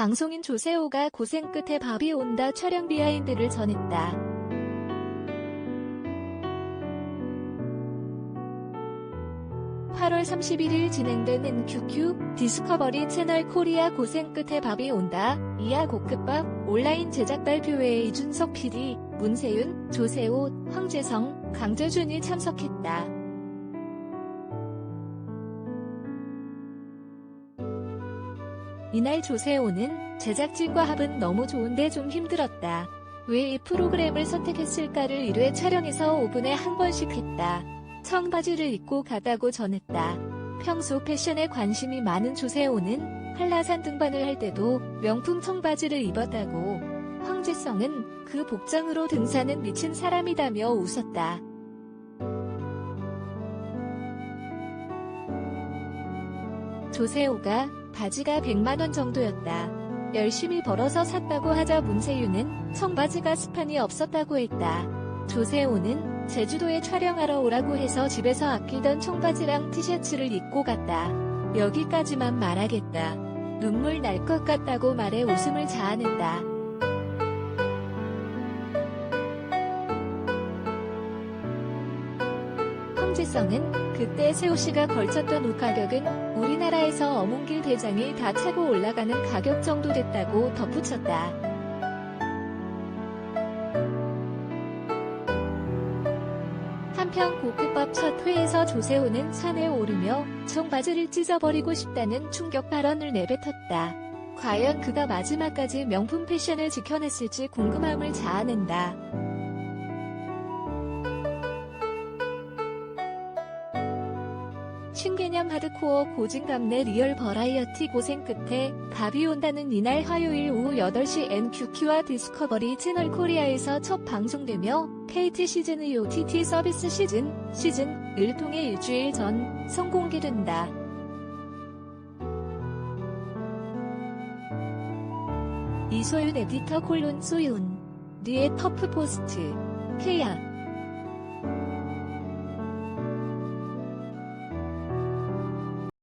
방송인 조세호가 고생 끝에 밥이 온다 촬영 비하인드를 전했다. 8월 31일 진행된 NQQ 디스커버리 채널 코리아 고생 끝에 밥이 온다. 이하 고급밥 온라인 제작 발표회에 이준석 PD, 문세윤, 조세호, 황재성, 강재준이 참석했다. 이날 조세호는 제작진과 합은 너무 좋은데 좀 힘들었다. 왜 이 프로그램을 선택했을까를 1회 촬영에서 5분에 한 번씩 했다. 청바지를 입고 가다고 전했다. 평소 패션에 관심이 많은 조세호는 한라산 등반을 할 때도 명품 청바지를 입었다고. 황재성은 그 복장으로 등산은 미친 사람이다며 웃었다. 조세호가 바지가 100만원 정도였다. 열심히 벌어서 샀다고 하자 문세윤은 청바지가 스판이 없었다고 했다. 조세호는 제주도에 촬영하러 오라고 해서 집에서 아끼던 청바지랑 티셔츠를 입고 갔다. 여기까지만 말하겠다. 눈물 날 것 같다고 말해 웃음을 자아냈다. 황재성은 그때 세호씨가 걸쳤던 옷 가격은 우리나라에서 어문길 대장이 다 차고 올라가는 가격 정도 됐다고 덧붙였다. 한편 고급밥 첫 회에서 조세호는 산에 오르며 청바지를 찢어버리고 싶다는 충격 발언을 내뱉었다. 과연 그가 마지막까지 명품 패션을 지켜냈을지 궁금함을 자아낸다. 신개념 하드코어 고진감내 리얼 버라이어티 고생 끝에 밥이 온다는 이날 화요일 오후 8시 NQQ와 디스커버리 채널 코리아에서 첫 방송되며 KT 시즌 2 OTT 서비스 시즌, 시즌을 통해 일주일 전 성공개된다. 이소윤 에디터 콜론 소윤 니의 터프 포스트 케야